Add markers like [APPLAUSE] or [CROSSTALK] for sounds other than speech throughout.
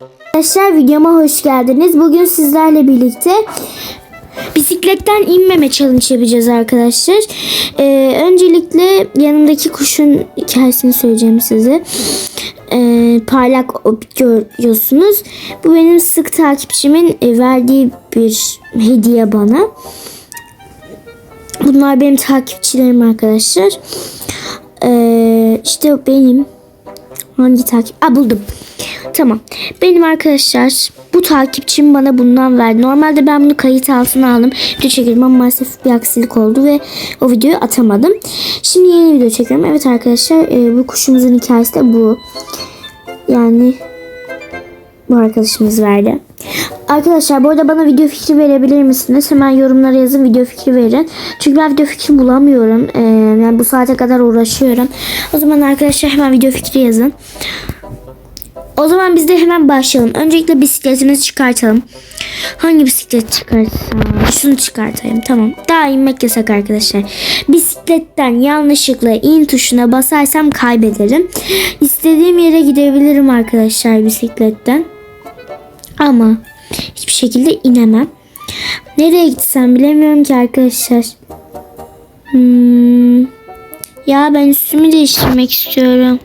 Arkadaşlar videoma hoş geldiniz. Bugün sizlerle birlikte bisikletten inmeme challenge yapacağız arkadaşlar. Ee, öncelikle yanımdaki kuşun hikayesini söyleyeceğim size. Ee, parlak görüyorsunuz. Bu benim sık takipçimin e, verdiği bir hediye bana. Bunlar benim takipçilerim arkadaşlar. Ee, işte benim hangi takip? Aa buldum. Tamam. Benim arkadaşlar bu takipçim bana bundan verdi. Normalde ben bunu kayıt altına aldım. Video çekiyorum ama maalesef bir aksilik oldu ve o videoyu atamadım. Şimdi yeni video çekiyorum. Evet arkadaşlar e, bu kuşumuzun hikayesi de bu. Yani bu arkadaşımız verdi. Arkadaşlar bu arada bana video fikri verebilir misiniz? Hemen yorumlara yazın video fikri verin. Çünkü ben video fikri bulamıyorum. Ee, yani bu saate kadar uğraşıyorum. O zaman arkadaşlar hemen video fikri yazın. O zaman biz de hemen başlayalım. Öncelikle bisikletimizi çıkartalım. Hangi bisiklet çıkartsam? Şunu çıkartayım. Tamam. Daha inmek yasak arkadaşlar. Bisikletten yanlışlıkla in tuşuna basarsam kaybederim. İstediğim yere gidebilirim arkadaşlar bisikletten. Ama hiçbir şekilde inemem. Nereye gitsem bilemiyorum ki arkadaşlar. Hmm. Ya ben üstümü değiştirmek istiyorum.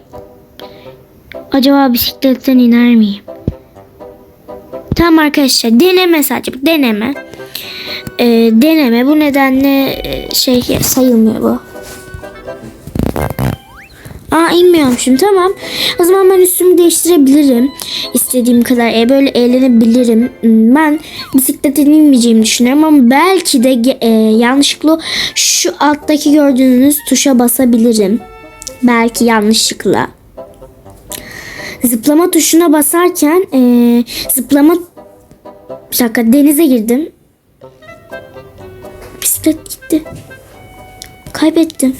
Acaba bisikletten iner miyim? Tamam arkadaşlar deneme sadece deneme. Ee, deneme bu nedenle e, şey sayılmıyor bu. Aa inmiyormuşum tamam. O zaman ben üstümü değiştirebilirim. İstediğim kadar e, böyle eğlenebilirim. Ben bisikletten inmeyeceğimi düşünüyorum ama belki de e, yanlışlıkla şu alttaki gördüğünüz tuşa basabilirim. Belki yanlışlıkla. Zıplama tuşuna basarken e, zıplama bir dakika denize girdim. Bisiklet gitti. Kaybettim.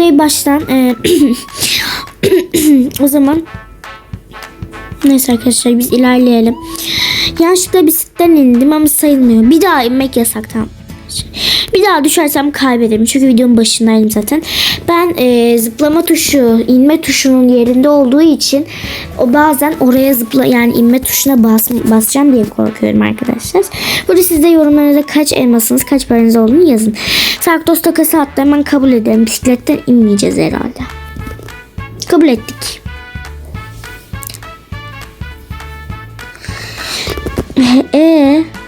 Şey baştan e, [CLEARS THROAT] o zaman neyse arkadaşlar biz ilerleyelim. Yanlışlıkla bisikletten indim ama sayılmıyor. Bir daha inmek yasak tamam. Bir daha düşersem kaybederim. Çünkü videonun başındaydım zaten. Ben e, zıplama tuşu, inme tuşunun yerinde olduğu için o bazen oraya zıpla yani inme tuşuna bas, basacağım diye korkuyorum arkadaşlar. Burada siz de yorumlarınızda kaç elmasınız, kaç paranız olduğunu yazın. Sarktos takası hatta hemen kabul edelim. Bisikletten inmeyeceğiz herhalde. Kabul ettik. Eee? [LAUGHS]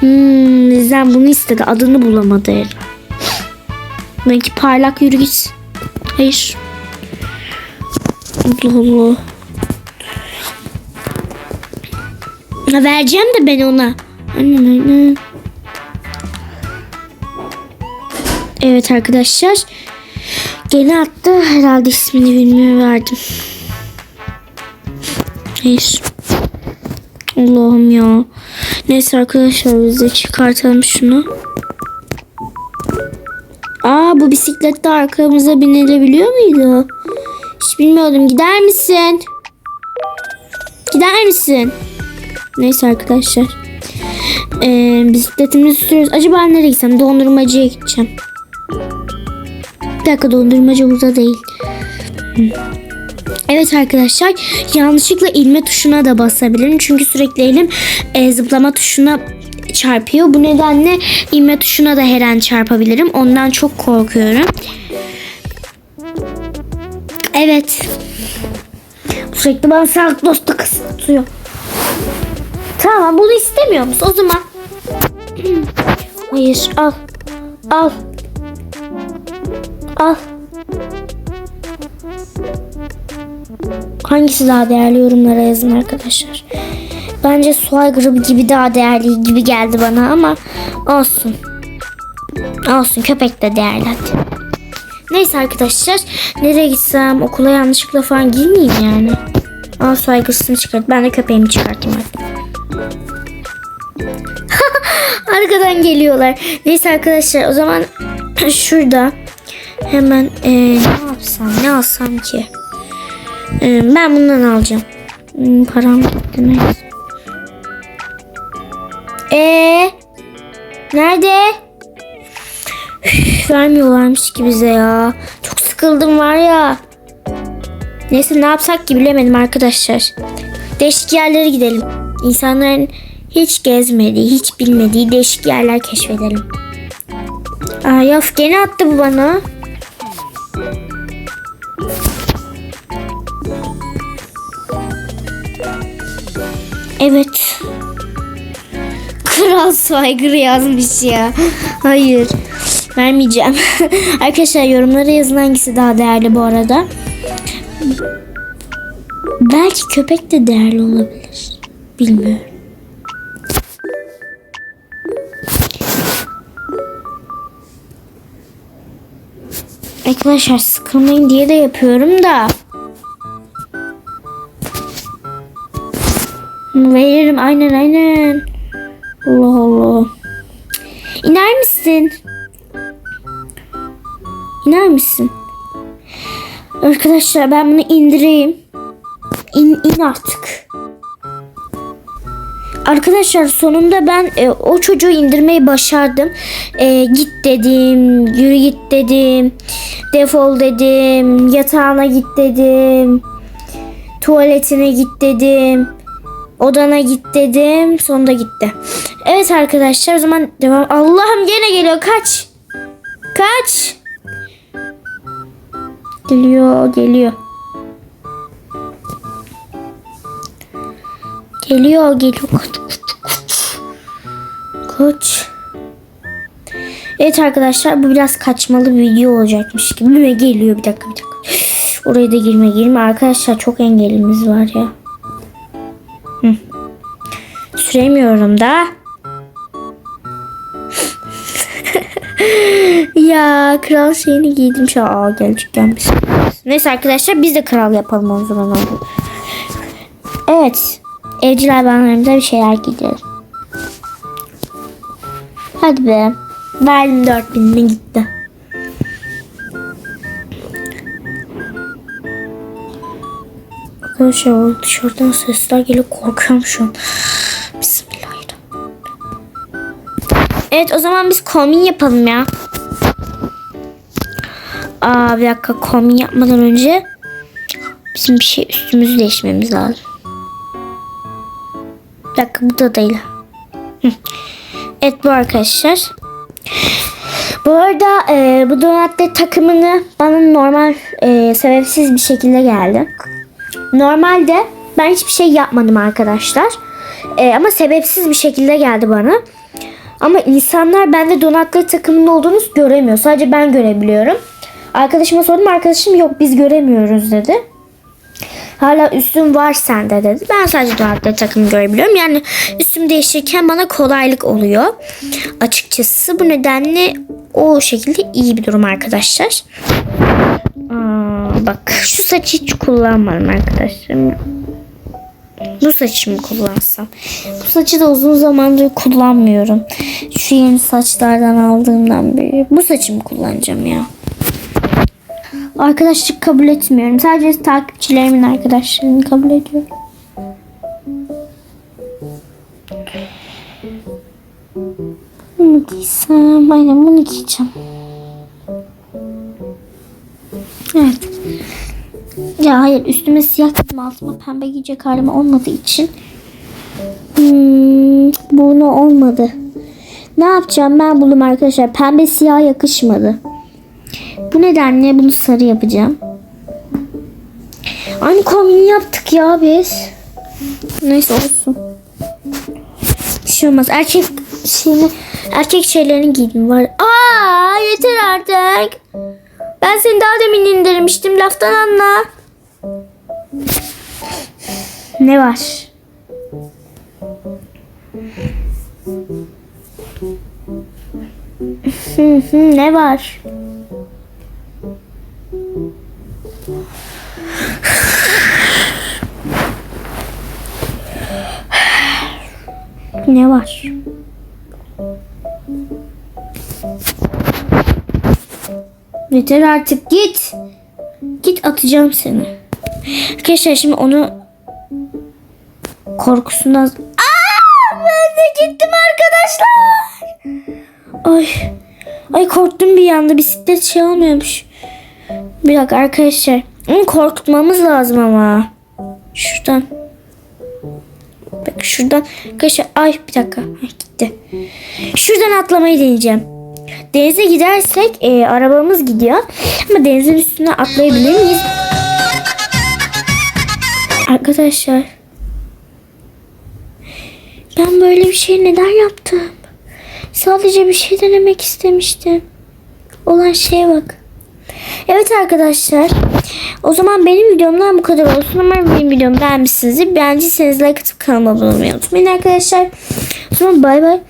Hmm, Nizam bunu istedi. Adını bulamadı herhalde. Belki parlak yürü git. Hayır. Allah Allah. Ha, vereceğim de ben ona. Evet arkadaşlar. Gene attı. Herhalde ismini bilmiyorum verdim. Hayır. Allah'ım ya. Neyse arkadaşlar biz de çıkartalım şunu. Aa bu bisiklette arkamıza binilebiliyor muydu? Hiç bilmiyordum. Gider misin? Gider misin? Neyse arkadaşlar. Ee, bisikletimizi sürüyoruz. Acaba nereye gitsem? Dondurmacıya gideceğim. Bir dakika dondurmacı burada değil. Evet arkadaşlar yanlışlıkla ilme tuşuna da basabilirim. Çünkü sürekli elim e, zıplama tuşuna çarpıyor. Bu nedenle ilme tuşuna da her an çarpabilirim. Ondan çok korkuyorum. Evet. Sürekli bana sağlık dostu kısıtlıyor. Tamam bunu istemiyor musun? O zaman. [CLEARS THROAT] Hayır al. Al. Al. Hangisi daha değerli yorumlara yazın arkadaşlar. Bence soğan grubu gibi daha değerli gibi geldi bana ama olsun. Olsun köpek de değerli hadi. Neyse arkadaşlar nereye gitsem okula yanlışlıkla falan girmeyeyim yani. Aa saygısını çıkart. Ben de köpeğimi çıkartayım artık. [LAUGHS] Arkadan geliyorlar. Neyse arkadaşlar o zaman [CLEARS THROAT] şurada hemen ee, ne yapsam ne alsam ki? Ee, ben bundan alacağım. Hmm, param gitti neyse. Ee, nerede? Üf, vermiyorlarmış ki bize ya. Çok sıkıldım var ya. Neyse ne yapsak ki bilemedim arkadaşlar. Değişik yerlere gidelim. İnsanların hiç gezmediği, hiç bilmediği değişik yerler keşfedelim. Aa, yaf gene attı bu bana. Evet. Kral saygırı yazmış ya. Hayır. Vermeyeceğim. [LAUGHS] Arkadaşlar yorumlara yazın hangisi daha değerli bu arada. Belki köpek de değerli olabilir. Bilmiyorum. Arkadaşlar sıkılmayın diye de yapıyorum da. Veririm aynen aynen. Allah Allah. İner misin? İner misin? Arkadaşlar ben bunu indireyim. İn, in artık. Arkadaşlar sonunda ben e, o çocuğu indirmeyi başardım. E, git dedim, yürü git dedim, defol dedim, yatağına git dedim, tuvaletine git dedim, odana git dedim, sonunda gitti. Evet arkadaşlar o zaman devam. Allah'ım gene geliyor kaç. Kaç. Geliyor, geliyor. Geliyor, geliyor. Kaç. Evet arkadaşlar bu biraz kaçmalı bir video olacakmış gibi geliyor bir dakika bir dakika. Oraya da girme girme arkadaşlar çok engelimiz var ya. Süremiyorum da. [LAUGHS] ya kral şeyini giydim şu an. Aa gelecek gelmiş. Neyse arkadaşlar biz de kral yapalım o zaman. Evet. Evcil hayvanlarımıza bir şeyler giyeceğiz. Hadi be. Verdim 4000'ini gitti. Arkadaşlar dışarıdan sesler geliyor korkuyorum şu an. Evet o zaman biz kombin yapalım ya. Aa bir dakika kombin yapmadan önce bizim bir şey üstümüzü değişmemiz lazım. Bir dakika bu da değil. Evet bu arkadaşlar. Bu arada e, bu donatlı takımını bana normal e, sebepsiz bir şekilde geldi. Normalde ben hiçbir şey yapmadım arkadaşlar. E, ama sebepsiz bir şekilde geldi bana. Ama insanlar bende donatlı takımının olduğunu göremiyor. Sadece ben görebiliyorum. Arkadaşıma sordum. Arkadaşım yok biz göremiyoruz dedi. Hala üstüm var sende dedi. Ben sadece donatlı takımı görebiliyorum. Yani üstüm değişirken bana kolaylık oluyor. Açıkçası bu nedenle o şekilde iyi bir durum arkadaşlar. Aa, bak şu saçı hiç kullanmadım arkadaşlar. Bu saçımı kullansam. Bu saçı da uzun zamandır kullanmıyorum. Şu yeni saçlardan aldığımdan beri. Bu saçımı kullanacağım ya. Arkadaşlık kabul etmiyorum. Sadece takipçilerimin arkadaşlarını kabul ediyorum. Bunu giysem. Aynen bunu giyeceğim. Hayır üstüme siyah giydim altıma pembe giyecek halim olmadığı için. Hmm, bunu olmadı. Ne yapacağım ben buldum arkadaşlar. Pembe siyah yakışmadı. Bu nedenle bunu sarı yapacağım. Aynı kombini yaptık ya biz. Neyse olsun. Bir şey olmaz. Erkek şeyini, erkek şeylerini giydim var. Aa yeter artık. Ben seni daha demin indirmiştim. Laftan anla. Ne var? [LAUGHS] Ne var? Ne var? Yeter artık git. Git atacağım seni. Arkadaşlar şimdi onu korkusundan... Aa, ben de gittim arkadaşlar. Ay. Ay korktum bir anda bisiklet şey olmuyormuş. Bir dakika arkadaşlar. Onu korkutmamız lazım ama. Şuradan. Bak şuradan. Arkadaşlar ay bir dakika. Ay, gitti. Şuradan atlamayı deneyeceğim. Denize gidersek e, arabamız gidiyor. Ama denizin üstüne atlayabilir miyiz? Arkadaşlar. Ben böyle bir şey neden yaptım? Sadece bir şey denemek istemiştim. Olan şeye bak. Evet arkadaşlar. O zaman benim videomdan bu kadar olsun. Umarım benim videomu beğenmişsinizdir. Beğendiyseniz like atıp kanalıma abone olmayı unutmayın arkadaşlar. O zaman bay bay.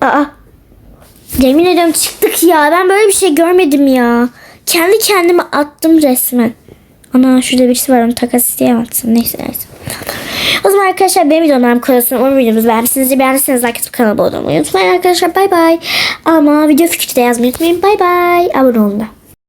Aa. Yemin ediyorum çıktık ya. Ben böyle bir şey görmedim ya. Kendi kendime attım resmen. Ana şurada birisi var onu takas isteyemezsin. Neyse neyse. O zaman arkadaşlar benim kadar olsun. Umarım videomuzu beğenmişsinizdir. Beğendiyseniz like atıp kanalıma abone olmayı unutmayın arkadaşlar. Bay bay. Ama video fikri de yazmayı unutmayın. Bay bay. Abone olun da.